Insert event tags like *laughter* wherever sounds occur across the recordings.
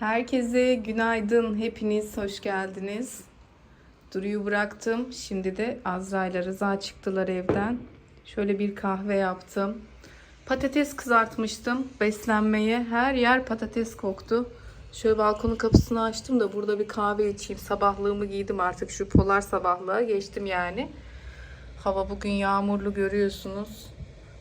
Herkese günaydın. Hepiniz hoş geldiniz. Duru'yu bıraktım. Şimdi de Azra ile Rıza çıktılar evden. Şöyle bir kahve yaptım. Patates kızartmıştım beslenmeye. Her yer patates koktu. Şöyle balkonun kapısını açtım da burada bir kahve içeyim. Sabahlığımı giydim artık. Şu polar sabahlığa geçtim yani. Hava bugün yağmurlu görüyorsunuz.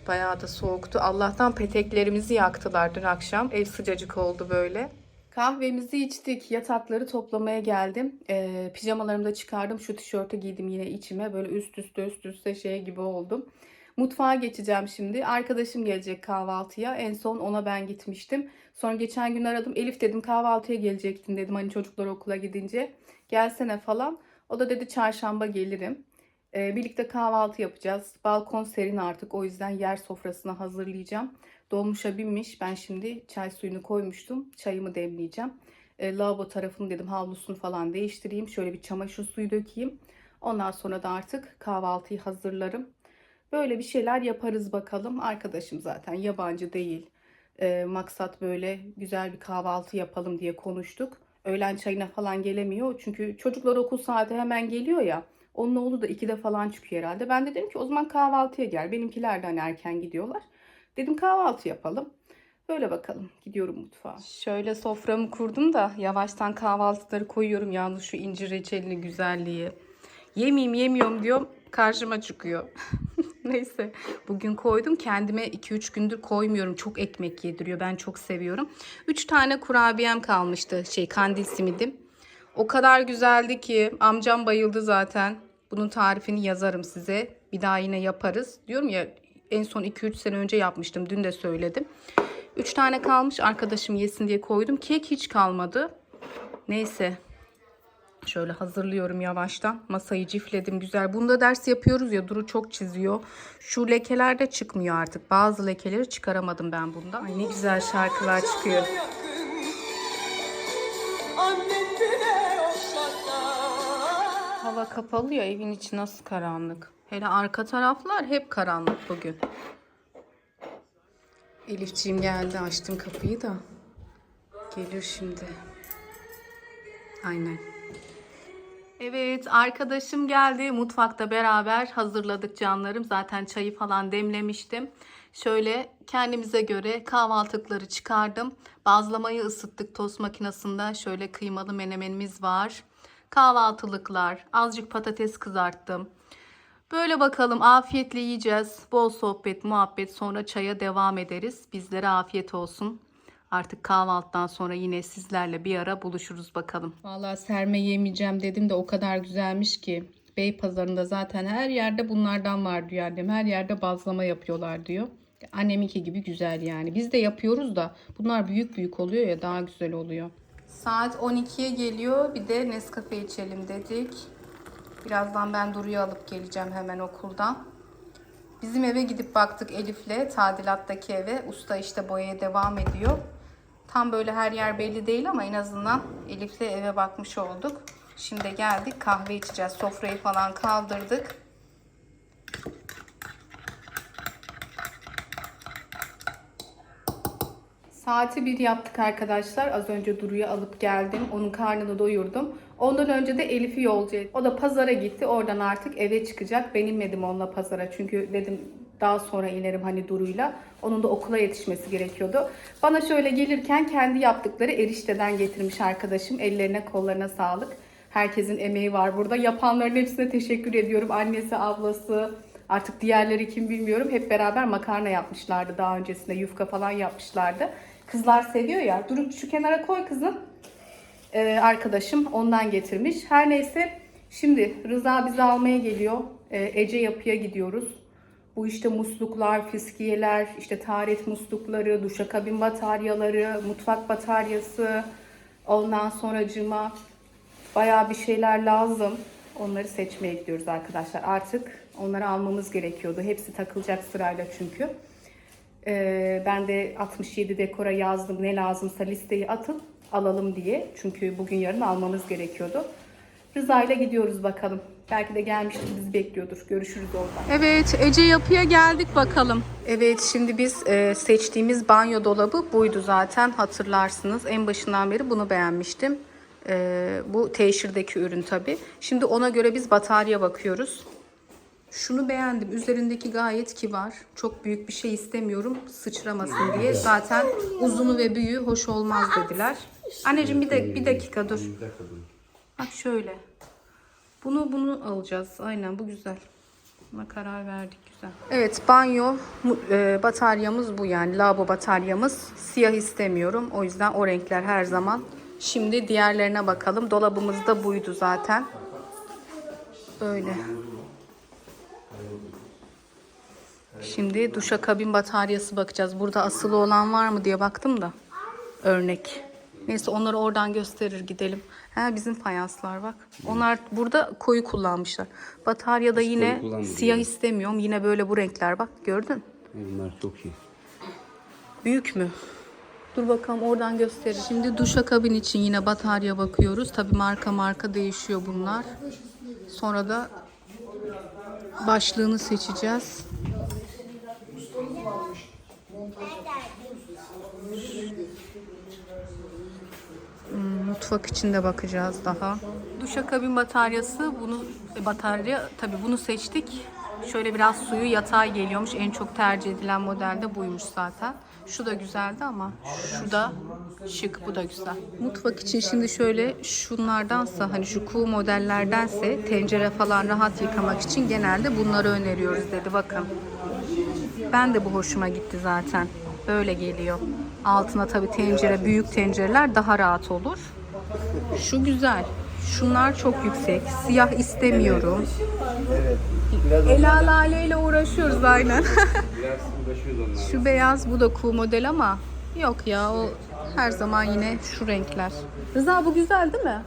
Bayağı da soğuktu. Allah'tan peteklerimizi yaktılar dün akşam. Ev sıcacık oldu böyle. Kahvemizi içtik. Yatakları toplamaya geldim. Ee, pijamalarımı da çıkardım. Şu tişörtü giydim yine içime. Böyle üst üste üst üste şey gibi oldum. Mutfağa geçeceğim şimdi. Arkadaşım gelecek kahvaltıya. En son ona ben gitmiştim. Sonra geçen gün aradım. Elif dedim kahvaltıya gelecektin dedim. Hani çocuklar okula gidince. Gelsene falan. O da dedi çarşamba gelirim. Ee, birlikte kahvaltı yapacağız. Balkon serin artık. O yüzden yer sofrasına hazırlayacağım. Dolmuşa binmiş. Ben şimdi çay suyunu koymuştum. Çayımı demleyeceğim. E, lavabo tarafını dedim havlusunu falan değiştireyim. Şöyle bir çamaşır suyu dökeyim. Ondan sonra da artık kahvaltıyı hazırlarım. Böyle bir şeyler yaparız bakalım. Arkadaşım zaten yabancı değil. E, maksat böyle güzel bir kahvaltı yapalım diye konuştuk. Öğlen çayına falan gelemiyor. Çünkü çocuklar okul saati hemen geliyor ya. Onun oğlu da 2'de falan çıkıyor herhalde. Ben de dedim ki o zaman kahvaltıya gel. Benimkiler de hani erken gidiyorlar. Dedim kahvaltı yapalım. Böyle bakalım. Gidiyorum mutfağa. Şöyle soframı kurdum da yavaştan kahvaltıları koyuyorum. Yalnız şu incir reçelini güzelliği. Yemeyeyim yemiyorum diyorum. Karşıma çıkıyor. *laughs* Neyse bugün koydum. Kendime 2-3 gündür koymuyorum. Çok ekmek yediriyor. Ben çok seviyorum. 3 tane kurabiyem kalmıştı. Şey kandil simidim. O kadar güzeldi ki amcam bayıldı zaten. Bunun tarifini yazarım size. Bir daha yine yaparız. Diyorum ya en son 2-3 sene önce yapmıştım. Dün de söyledim. 3 tane kalmış arkadaşım yesin diye koydum. Kek hiç kalmadı. Neyse. Şöyle hazırlıyorum yavaştan. Masayı cifledim güzel. Bunda ders yapıyoruz ya Duru çok çiziyor. Şu lekeler de çıkmıyor artık. Bazı lekeleri çıkaramadım ben bunda. Ay ne güzel şarkılar çıkıyor. Hava kapalı ya evin içi nasıl karanlık. Hele arka taraflar hep karanlık bugün. Elifciğim geldi açtım kapıyı da. Gelir şimdi. Aynen. Evet arkadaşım geldi. Mutfakta beraber hazırladık canlarım. Zaten çayı falan demlemiştim. Şöyle kendimize göre kahvaltılıkları çıkardım. Bazlamayı ısıttık tost makinesinde. Şöyle kıymalı menemenimiz var. Kahvaltılıklar, azıcık patates kızarttım. Böyle bakalım afiyetle yiyeceğiz. Bol sohbet, muhabbet sonra çaya devam ederiz. Bizlere afiyet olsun. Artık kahvaltıdan sonra yine sizlerle bir ara buluşuruz bakalım. Vallahi serme yemeyeceğim dedim de o kadar güzelmiş ki. Bey pazarında zaten her yerde bunlardan var diyor annem. Her yerde bazlama yapıyorlar diyor. Anneminki gibi güzel yani. Biz de yapıyoruz da bunlar büyük büyük oluyor ya daha güzel oluyor. Saat 12'ye geliyor. Bir de Nescafe içelim dedik. Birazdan ben Duru'yu alıp geleceğim hemen okuldan. Bizim eve gidip baktık Elif'le tadilattaki eve. Usta işte boyaya devam ediyor. Tam böyle her yer belli değil ama en azından Elif'le eve bakmış olduk. Şimdi geldik kahve içeceğiz. Sofrayı falan kaldırdık. Saati bir yaptık arkadaşlar. Az önce Duru'yu alıp geldim. Onun karnını doyurdum. Ondan önce de Elif'i yolcu ettim. O da pazara gitti. Oradan artık eve çıkacak. Ben inmedim onunla pazara. Çünkü dedim daha sonra inerim hani Duru'yla. Onun da okula yetişmesi gerekiyordu. Bana şöyle gelirken kendi yaptıkları erişteden getirmiş arkadaşım. Ellerine kollarına sağlık. Herkesin emeği var burada. Yapanların hepsine teşekkür ediyorum. Annesi, ablası, artık diğerleri kim bilmiyorum. Hep beraber makarna yapmışlardı daha öncesinde. Yufka falan yapmışlardı. Kızlar seviyor ya. Duru şu kenara koy kızım. Ee, arkadaşım ondan getirmiş. Her neyse şimdi Rıza bizi almaya geliyor. Ee, Ece Yapı'ya gidiyoruz. Bu işte musluklar, fiskiyeler, işte taharet muslukları, duşakabin bataryaları, mutfak bataryası, ondan sonracıma bayağı bir şeyler lazım. Onları seçmeye gidiyoruz arkadaşlar. Artık onları almamız gerekiyordu. Hepsi takılacak sırayla çünkü. Ee, ben de 67 dekora yazdım. Ne lazımsa listeyi atıp alalım diye. Çünkü bugün yarın almamız gerekiyordu. Rıza ile gidiyoruz bakalım. Belki de gelmiştir bizi bekliyordur. Görüşürüz orada. Evet Ece yapıya geldik bakalım. Evet şimdi biz e, seçtiğimiz banyo dolabı buydu zaten hatırlarsınız. En başından beri bunu beğenmiştim. E, bu teşhirdeki ürün tabi. Şimdi ona göre biz batarya bakıyoruz. Şunu beğendim. Üzerindeki gayet kibar. Çok büyük bir şey istemiyorum. Sıçramasın diye. Zaten uzunu ve büyüğü hoş olmaz dediler. Anneciğim bir, de, bir dakika dur. Bak şöyle. Bunu bunu alacağız. Aynen bu güzel. Buna karar verdik güzel. Evet banyo e, bataryamız bu yani. Lavabo bataryamız. Siyah istemiyorum. O yüzden o renkler her zaman. Şimdi diğerlerine bakalım. Dolabımız da buydu zaten. Böyle. Şimdi duşakabin bataryası bakacağız. Burada asılı olan var mı diye baktım da. Örnek. Neyse onları oradan gösterir gidelim. Ha bizim fayanslar bak. Onlar burada koyu kullanmışlar. Bataryada yine kullanmadı siyah istemiyorum. Yine böyle bu renkler bak gördün. Bunlar çok iyi. Büyük mü? Dur bakalım oradan gösterir. Şimdi duşakabin için yine batarya bakıyoruz. Tabi marka marka değişiyor bunlar. Sonra da başlığını seçeceğiz. Hmm, Mutfak için de bakacağız daha. Duşakabin bataryası bunu e, batarya tabi bunu seçtik. Şöyle biraz suyu yatay geliyormuş. En çok tercih edilen modelde buymuş zaten. Şu da güzeldi ama şu da şık bu da güzel. Mutfak için şimdi şöyle şunlardansa hani şu kuğu modellerdense tencere falan rahat yıkamak için genelde bunları öneriyoruz dedi. Bakın. Ben de bu hoşuma gitti zaten. Böyle geliyor. Altına tabii tencere, büyük tencereler daha rahat olur. Şu güzel. Şunlar çok yüksek. Siyah istemiyorum. Ela Lale ile uğraşıyoruz aynen. Biraz uğraşıyoruz. Şu beyaz bu da kuğu model ama yok ya o her zaman yine şu renkler. Rıza bu güzel değil mi?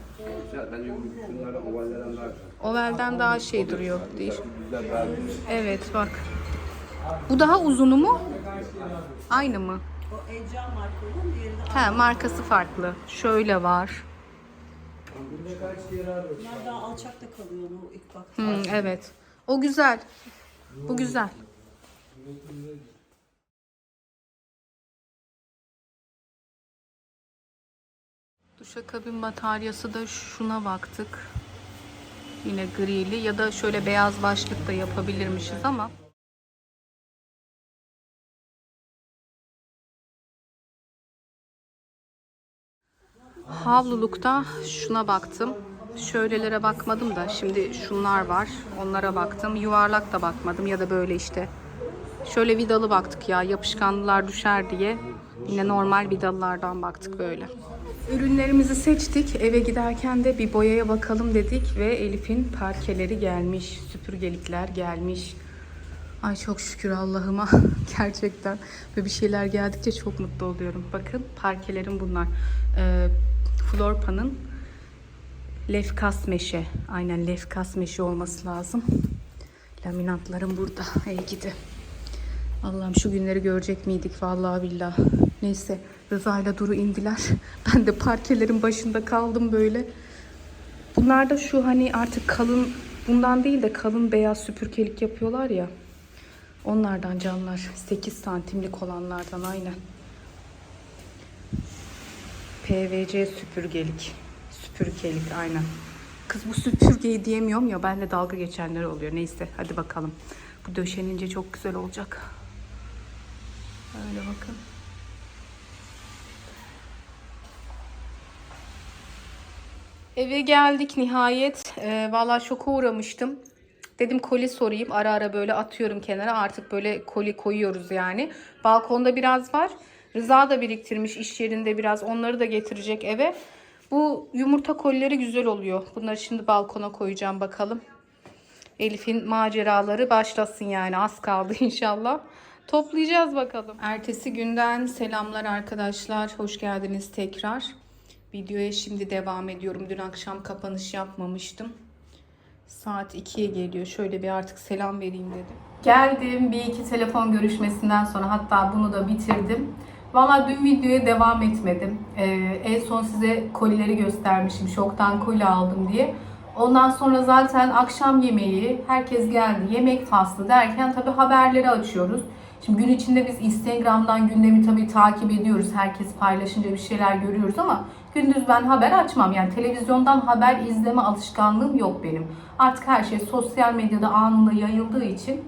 Güzel. Bence bu şunlardan ovallerden daha güzel. Ovelden daha şey duruyor. Güzel. Evet bak. Bu daha uzunu mu? Aynı mı? O Ecra markalı, diğeri de He markası farklı. Şöyle var. Bunlar daha alçakta kalıyor o ilk baktığım. Hmm, evet. O güzel. Bu güzel. Duşakabin bataryası da şuna baktık. Yine grili ya da şöyle beyaz başlık da yapabilirmişiz ama. Havlulukta şuna baktım. Şöylelere bakmadım da şimdi şunlar var. Onlara baktım. Yuvarlak da bakmadım ya da böyle işte. Şöyle vidalı baktık ya yapışkanlılar düşer diye. Yine normal vidalılardan baktık böyle. Ürünlerimizi seçtik. Eve giderken de bir boyaya bakalım dedik ve Elif'in parkeleri gelmiş. Süpürgelikler gelmiş. Ay çok şükür Allah'ıma *laughs* gerçekten böyle bir şeyler geldikçe çok mutlu oluyorum. Bakın parkelerim bunlar. Ee, Florpa'nın Lefkas meşe. Aynen Lefkas meşe olması lazım. Laminatlarım burada. Ey gidi. Allah'ım şu günleri görecek miydik vallahi billahi. Neyse Rıza ile Duru indiler. *laughs* Ben de parkelerin başında kaldım böyle. Bunlar da şu hani artık kalın bundan değil de kalın beyaz süpürgelik yapıyorlar ya. Onlardan canlar. 8 santimlik olanlardan aynen. PVC süpürgelik. Süpürgelik aynen. Kız bu süpürgeyi diyemiyorum ya benle dalga geçenler oluyor. Neyse hadi bakalım. Bu döşenince çok güzel olacak. Öyle bakın. Eve geldik nihayet. Ee, Valla şoka uğramıştım. Dedim koli sorayım. Ara ara böyle atıyorum kenara. Artık böyle koli koyuyoruz yani. Balkonda biraz var. Rıza da biriktirmiş iş yerinde biraz. Onları da getirecek eve. Bu yumurta kolileri güzel oluyor. Bunları şimdi balkona koyacağım bakalım. Elif'in maceraları başlasın yani. Az kaldı *laughs* inşallah. Toplayacağız bakalım. Ertesi günden selamlar arkadaşlar. Hoş geldiniz tekrar. Videoya şimdi devam ediyorum. Dün akşam kapanış yapmamıştım. Saat 2'ye geliyor. Şöyle bir artık selam vereyim dedim. Geldim bir iki telefon görüşmesinden sonra hatta bunu da bitirdim. Valla dün videoya devam etmedim. Ee, en son size kolileri göstermişim. Şoktan koli aldım diye. Ondan sonra zaten akşam yemeği, herkes geldi, yemek faslı derken tabii haberleri açıyoruz. Şimdi gün içinde biz Instagram'dan gündemi tabii takip ediyoruz. Herkes paylaşınca bir şeyler görüyoruz ama gündüz ben haber açmam. Yani televizyondan haber izleme alışkanlığım yok benim. Artık her şey sosyal medyada anında yayıldığı için.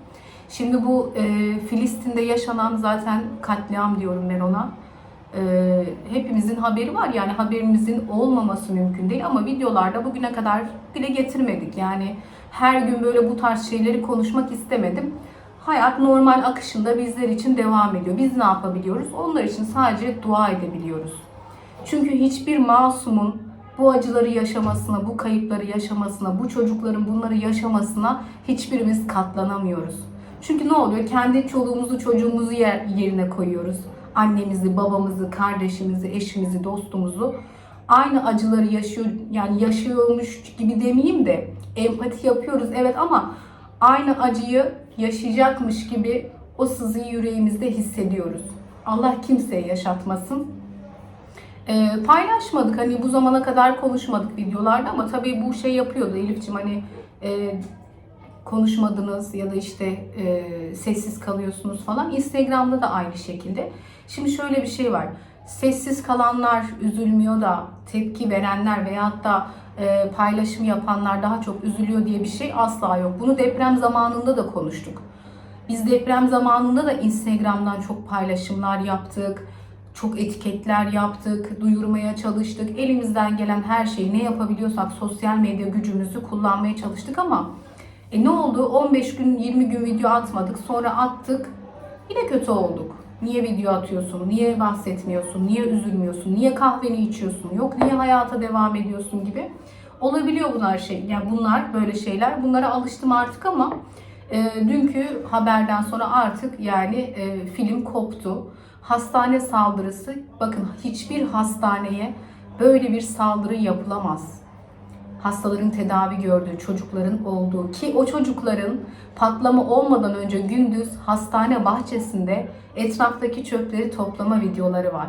Şimdi bu e, Filistin'de yaşanan zaten katliam diyorum ben ona. Ee, hepimizin haberi var yani haberimizin olmaması mümkün değil ama videolarda bugüne kadar dile getirmedik yani her gün böyle bu tarz şeyleri konuşmak istemedim. Hayat normal akışında bizler için devam ediyor. Biz ne yapabiliyoruz? Onlar için sadece dua edebiliyoruz. Çünkü hiçbir masumun bu acıları yaşamasına, bu kayıpları yaşamasına, bu çocukların bunları yaşamasına hiçbirimiz katlanamıyoruz. Çünkü ne oluyor? Kendi çoluğumuzu, çocuğumuzu yer, yerine koyuyoruz. Annemizi, babamızı, kardeşimizi, eşimizi, dostumuzu aynı acıları yaşıyor yani yaşıyormuş gibi demeyeyim de empati yapıyoruz evet ama aynı acıyı yaşayacakmış gibi o sızıyı yüreğimizde hissediyoruz. Allah kimseye yaşatmasın. Ee, paylaşmadık hani bu zamana kadar konuşmadık videolarda ama tabii bu şey yapıyordu Elif'ciğim hani e, konuşmadınız ya da işte e, sessiz kalıyorsunuz falan. Instagram'da da aynı şekilde. Şimdi şöyle bir şey var. Sessiz kalanlar üzülmüyor da tepki verenler veyahut da e, paylaşım yapanlar daha çok üzülüyor diye bir şey asla yok. Bunu deprem zamanında da konuştuk. Biz deprem zamanında da Instagram'dan çok paylaşımlar yaptık. Çok etiketler yaptık, duyurmaya çalıştık. Elimizden gelen her şeyi ne yapabiliyorsak sosyal medya gücümüzü kullanmaya çalıştık ama e ne oldu? 15 gün, 20 gün video atmadık. Sonra attık. Yine kötü olduk. Niye video atıyorsun? Niye bahsetmiyorsun? Niye üzülmüyorsun? Niye kahveni içiyorsun? Yok niye hayata devam ediyorsun gibi. Olabiliyor bunlar şey. Yani bunlar böyle şeyler. Bunlara alıştım artık ama e, dünkü haberden sonra artık yani e, film koptu. Hastane saldırısı. Bakın hiçbir hastaneye böyle bir saldırı yapılamaz hastaların tedavi gördüğü, çocukların olduğu ki o çocukların patlama olmadan önce gündüz hastane bahçesinde etraftaki çöpleri toplama videoları var.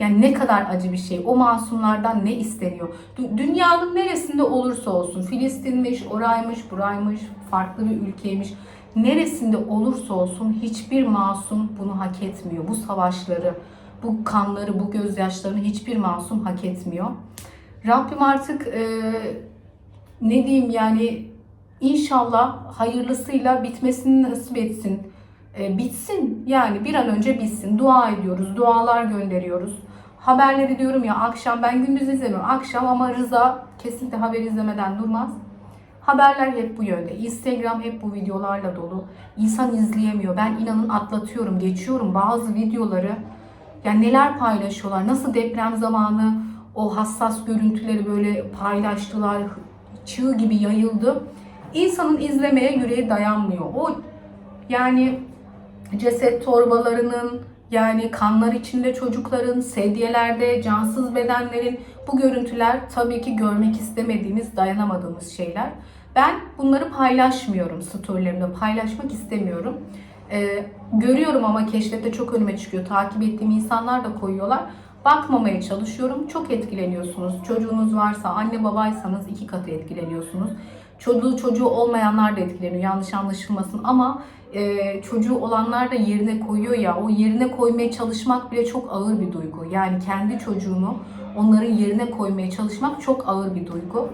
Yani ne kadar acı bir şey. O masumlardan ne isteniyor? Dü- Dünyanın neresinde olursa olsun, Filistin'miş, oraymış, buraymış, farklı bir ülkeymiş. Neresinde olursa olsun hiçbir masum bunu hak etmiyor. Bu savaşları, bu kanları, bu gözyaşlarını hiçbir masum hak etmiyor. Rabbim artık e, ne diyeyim yani inşallah hayırlısıyla bitmesini nasip etsin. E, bitsin yani bir an önce bitsin. Dua ediyoruz, dualar gönderiyoruz. Haberleri diyorum ya akşam ben gündüz izlemiyorum. Akşam ama Rıza kesinlikle haber izlemeden durmaz. Haberler hep bu yönde. Instagram hep bu videolarla dolu. İnsan izleyemiyor. Ben inanın atlatıyorum, geçiyorum bazı videoları. Yani neler paylaşıyorlar, nasıl deprem zamanı o hassas görüntüleri böyle paylaştılar, çığ gibi yayıldı. İnsanın izlemeye yüreği dayanmıyor. O yani ceset torbalarının yani kanlar içinde çocukların, sedyelerde cansız bedenlerin bu görüntüler tabii ki görmek istemediğimiz, dayanamadığımız şeyler. Ben bunları paylaşmıyorum storylerimde, paylaşmak istemiyorum. Ee, görüyorum ama keşfette çok önüme çıkıyor. Takip ettiğim insanlar da koyuyorlar. Bakmamaya çalışıyorum. Çok etkileniyorsunuz. Çocuğunuz varsa, anne babaysanız iki katı etkileniyorsunuz. Çocuğu çocuğu olmayanlar da etkileniyor. Yanlış anlaşılmasın ama e, çocuğu olanlar da yerine koyuyor ya. O yerine koymaya çalışmak bile çok ağır bir duygu. Yani kendi çocuğunu onların yerine koymaya çalışmak çok ağır bir duygu.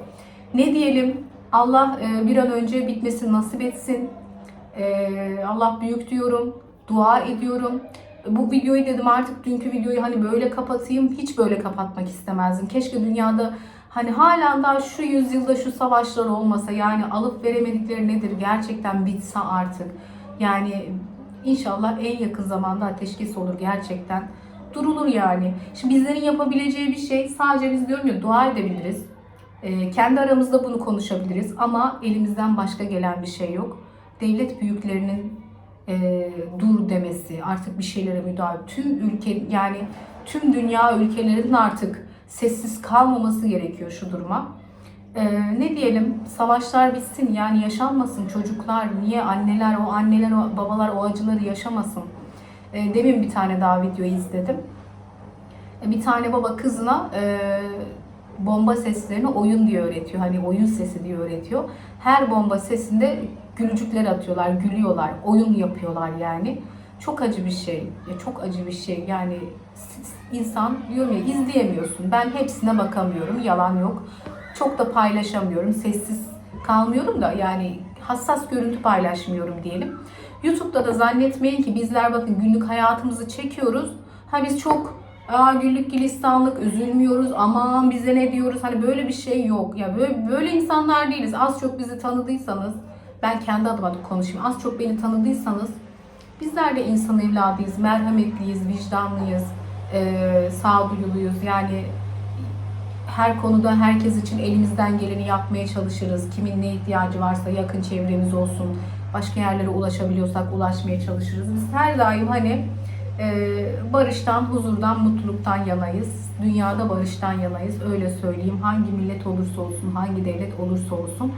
Ne diyelim? Allah e, bir an önce bitmesini nasip etsin. E, Allah büyük diyorum. Dua ediyorum bu videoyu dedim artık dünkü videoyu hani böyle kapatayım. Hiç böyle kapatmak istemezdim. Keşke dünyada hani hala daha şu yüzyılda şu savaşlar olmasa yani alıp veremedikleri nedir gerçekten bitse artık. Yani inşallah en yakın zamanda ateşkes olur gerçekten. Durulur yani. Şimdi bizlerin yapabileceği bir şey sadece biz diyorum ya dua edebiliriz. Ee, kendi aramızda bunu konuşabiliriz ama elimizden başka gelen bir şey yok. Devlet büyüklerinin e, dur demesi, artık bir şeylere müdahale, tüm ülke yani tüm dünya ülkelerinin artık sessiz kalmaması gerekiyor şu duruma. E, ne diyelim savaşlar bitsin yani yaşanmasın çocuklar niye anneler o anneler o babalar o acıları yaşamasın. E, demin bir tane daha video izledim. E, bir tane baba kızına e, bomba seslerini oyun diye öğretiyor. Hani oyun sesi diye öğretiyor. Her bomba sesinde gülücükler atıyorlar, gülüyorlar, oyun yapıyorlar yani. Çok acı bir şey. Ya çok acı bir şey. Yani insan diyorum ya izleyemiyorsun. Ben hepsine bakamıyorum. Yalan yok. Çok da paylaşamıyorum. Sessiz kalmıyorum da yani hassas görüntü paylaşmıyorum diyelim. YouTube'da da zannetmeyin ki bizler bakın günlük hayatımızı çekiyoruz. Ha biz çok Aa güllük gülistanlık üzülmüyoruz aman bize ne diyoruz hani böyle bir şey yok ya böyle, böyle insanlar değiliz az çok bizi tanıdıysanız ben kendi adıma da konuşayım az çok beni tanıdıysanız bizler de insan evladıyız merhametliyiz vicdanlıyız eee sağduyuluyuz yani her konuda herkes için elimizden geleni yapmaya çalışırız. Kimin ne ihtiyacı varsa yakın çevremiz olsun. Başka yerlere ulaşabiliyorsak ulaşmaya çalışırız. Biz her daim hani e, barıştan, huzurdan, mutluluktan yanayız. Dünyada barıştan yanayız. Öyle söyleyeyim. Hangi millet olursa olsun, hangi devlet olursa olsun.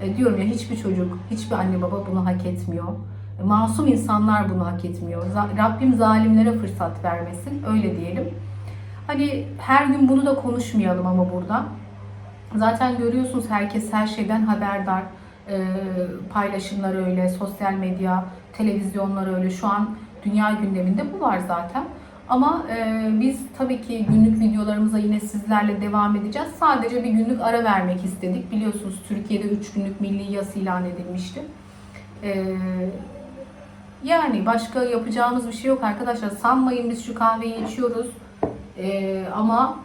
E, diyorum ya hiçbir çocuk, hiçbir anne baba bunu hak etmiyor. E, Masum insanlar bunu hak etmiyor. Rabbim zalimlere fırsat vermesin. Öyle diyelim. Hani her gün bunu da konuşmayalım ama burada. Zaten görüyorsunuz herkes her şeyden haberdar. Ee, paylaşımlar öyle, sosyal medya, televizyonlar öyle. Şu an dünya gündeminde bu var zaten. Ama e, biz tabii ki günlük videolarımıza yine sizlerle devam edeceğiz. Sadece bir günlük ara vermek istedik. Biliyorsunuz Türkiye'de 3 günlük milli yas ilan edilmişti. Ee, yani başka yapacağımız bir şey yok arkadaşlar. Sanmayın biz şu kahveyi içiyoruz. Ee, ama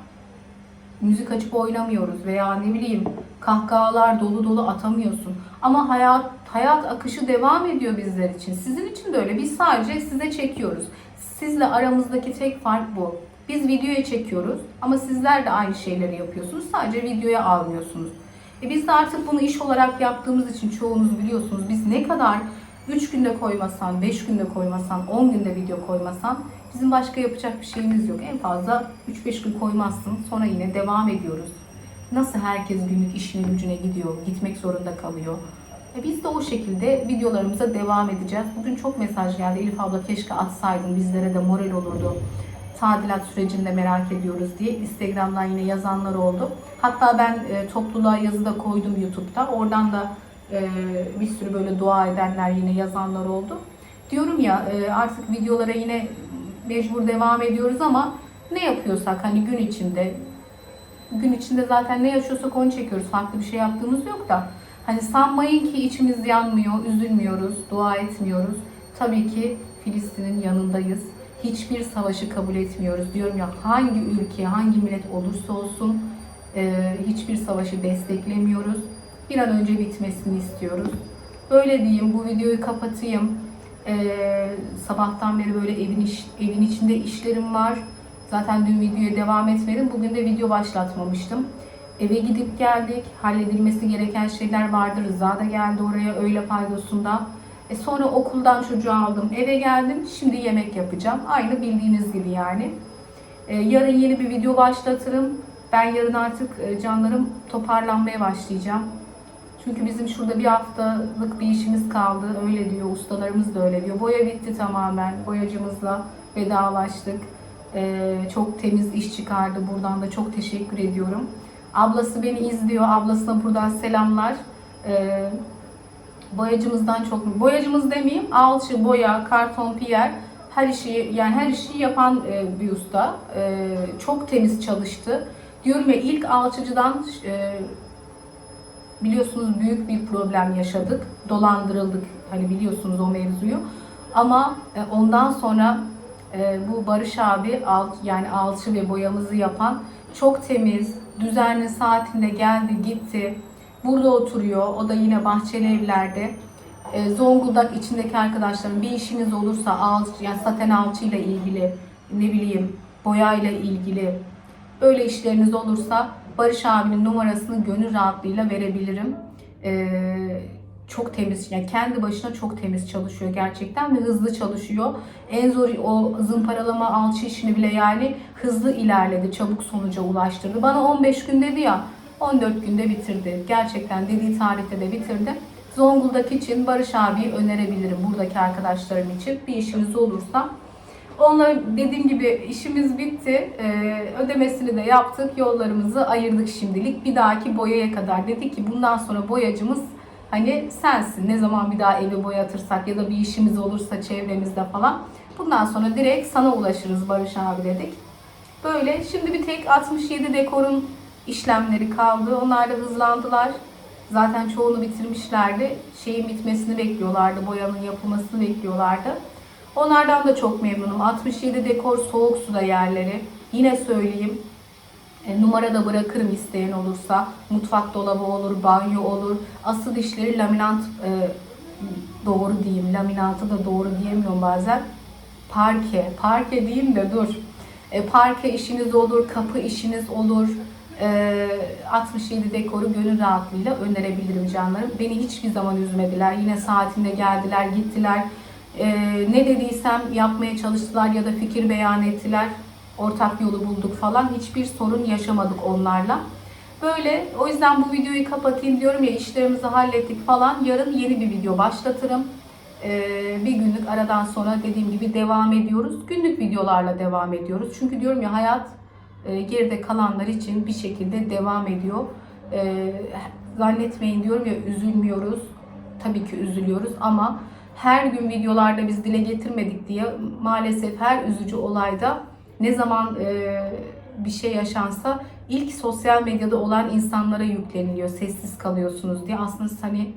müzik açıp oynamıyoruz veya ne bileyim kahkahalar dolu dolu atamıyorsun. Ama hayat hayat akışı devam ediyor bizler için. Sizin için de öyle. Biz sadece size çekiyoruz. Sizle aramızdaki tek fark bu. Biz videoya çekiyoruz ama sizler de aynı şeyleri yapıyorsunuz. Sadece videoya almıyorsunuz. E biz de artık bunu iş olarak yaptığımız için çoğunuz biliyorsunuz. Biz ne kadar 3 günde koymasan, 5 günde koymasan, 10 günde video koymasan bizim başka yapacak bir şeyimiz yok. En fazla 3-5 gün koymazsın sonra yine devam ediyoruz. Nasıl herkes günlük işine gücüne gidiyor, gitmek zorunda kalıyor. E biz de o şekilde videolarımıza devam edeceğiz. Bugün çok mesaj geldi. Elif abla keşke atsaydın bizlere de moral olurdu. Tadilat sürecinde merak ediyoruz diye Instagram'dan yine yazanlar oldu. Hatta ben e, topluluğa yazı koydum YouTube'da. Oradan da e, bir sürü böyle dua edenler yine yazanlar oldu. Diyorum ya e, artık videolara yine mecbur devam ediyoruz ama ne yapıyorsak hani gün içinde gün içinde zaten ne yaşıyorsak onu çekiyoruz. Farklı bir şey yaptığımız yok da. Hani sanmayın ki içimiz yanmıyor, üzülmüyoruz, dua etmiyoruz. Tabii ki Filistin'in yanındayız. Hiçbir savaşı kabul etmiyoruz. Diyorum ya hangi ülke, hangi millet olursa olsun e, hiçbir savaşı desteklemiyoruz. Bir an önce bitmesini istiyoruz. Öyle diyeyim, bu videoyu kapatayım. Ee, sabahtan beri böyle evin iş, evin içinde işlerim var. Zaten dün videoya devam etmedim. Bugün de video başlatmamıştım. Eve gidip geldik. Halledilmesi gereken şeyler vardı. Rıza da geldi oraya öğle paydosunda. E sonra okuldan çocuğu aldım. Eve geldim. Şimdi yemek yapacağım. Aynı bildiğiniz gibi yani. E, yarın yeni bir video başlatırım. Ben yarın artık e, canlarım toparlanmaya başlayacağım. Çünkü bizim şurada bir haftalık bir işimiz kaldı. Öyle diyor. Ustalarımız da öyle diyor. Boya bitti tamamen. Boyacımızla vedalaştık. Ee, çok temiz iş çıkardı. Buradan da çok teşekkür ediyorum. Ablası beni izliyor. Ablasına buradan selamlar. Ee, boyacımızdan çok boyacımız demeyeyim. Alçı, boya, karton, piyer her işi yani her işi yapan e, bir usta. E, çok temiz çalıştı. Diyorum ya ilk alçıcıdan e, biliyorsunuz büyük bir problem yaşadık. Dolandırıldık. Hani biliyorsunuz o mevzuyu. Ama e, ondan sonra e, bu Barış abi al, yani alçı ve boyamızı yapan çok temiz, düzenli saatinde geldi gitti. Burada oturuyor. O da yine bahçeli evlerde. E, Zonguldak içindeki arkadaşlarım bir işiniz olursa alçı, yani saten alçıyla ilgili ne bileyim boyayla ilgili Öyle işleriniz olursa Barış abinin numarasını gönül rahatlığıyla verebilirim. Ee, çok temiz, yani kendi başına çok temiz çalışıyor gerçekten ve hızlı çalışıyor. En zor o zımparalama alçı işini bile yani hızlı ilerledi, çabuk sonuca ulaştırdı. Bana 15 gün dedi ya, 14 günde bitirdi. Gerçekten dediği tarihte de bitirdi. Zonguldak için Barış abi önerebilirim buradaki arkadaşlarım için. Bir işiniz olursa Onunla dediğim gibi işimiz bitti. Ee, ödemesini de yaptık. Yollarımızı ayırdık şimdilik. Bir dahaki boyaya kadar dedik ki bundan sonra boyacımız hani sensin. Ne zaman bir daha evi boyatırsak ya da bir işimiz olursa çevremizde falan. Bundan sonra direkt sana ulaşırız Barış abi dedik. Böyle şimdi bir tek 67 dekorun işlemleri kaldı. Onlar da hızlandılar. Zaten çoğunu bitirmişlerdi. Şeyin bitmesini bekliyorlardı. Boyanın yapılmasını bekliyorlardı. Onlardan da çok memnunum. 67 dekor soğuk suda yerleri. Yine söyleyeyim. E, numara da bırakırım isteyen olursa. Mutfak dolabı olur, banyo olur. Asıl işleri laminant e, doğru diyeyim. Laminatı da doğru diyemiyorum bazen. Parke. Parke diyeyim de dur. E, parke işiniz olur, kapı işiniz olur. E, 67 dekoru gönül rahatlığıyla önerebilirim canlarım. Beni hiçbir zaman üzmediler. Yine saatinde geldiler, gittiler. E, ne dediysem yapmaya çalıştılar ya da fikir beyan ettiler. Ortak yolu bulduk falan. Hiçbir sorun yaşamadık onlarla. Böyle o yüzden bu videoyu kapatayım diyorum ya işlerimizi hallettik falan. Yarın yeni bir video başlatırım. Ee, bir günlük aradan sonra dediğim gibi devam ediyoruz. Günlük videolarla devam ediyoruz. Çünkü diyorum ya hayat e, geride kalanlar için bir şekilde devam ediyor. Ee, zannetmeyin diyorum ya üzülmüyoruz. Tabii ki üzülüyoruz ama her gün videolarda biz dile getirmedik diye maalesef her üzücü olayda ne zaman e, bir şey yaşansa ilk sosyal medyada olan insanlara yükleniliyor. Sessiz kalıyorsunuz diye. Aslında hani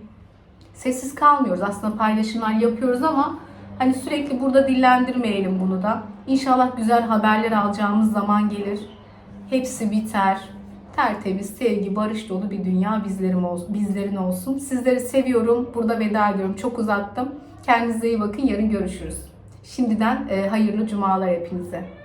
sessiz kalmıyoruz. Aslında paylaşımlar yapıyoruz ama hani sürekli burada dillendirmeyelim bunu da. İnşallah güzel haberler alacağımız zaman gelir. Hepsi biter. Tertemiz, sevgi, barış dolu bir dünya bizlerim olsun, bizlerin olsun. Sizleri seviyorum. Burada veda ediyorum. Çok uzattım. Kendinize iyi bakın. Yarın görüşürüz. Şimdiden e, hayırlı cumalar hepinize.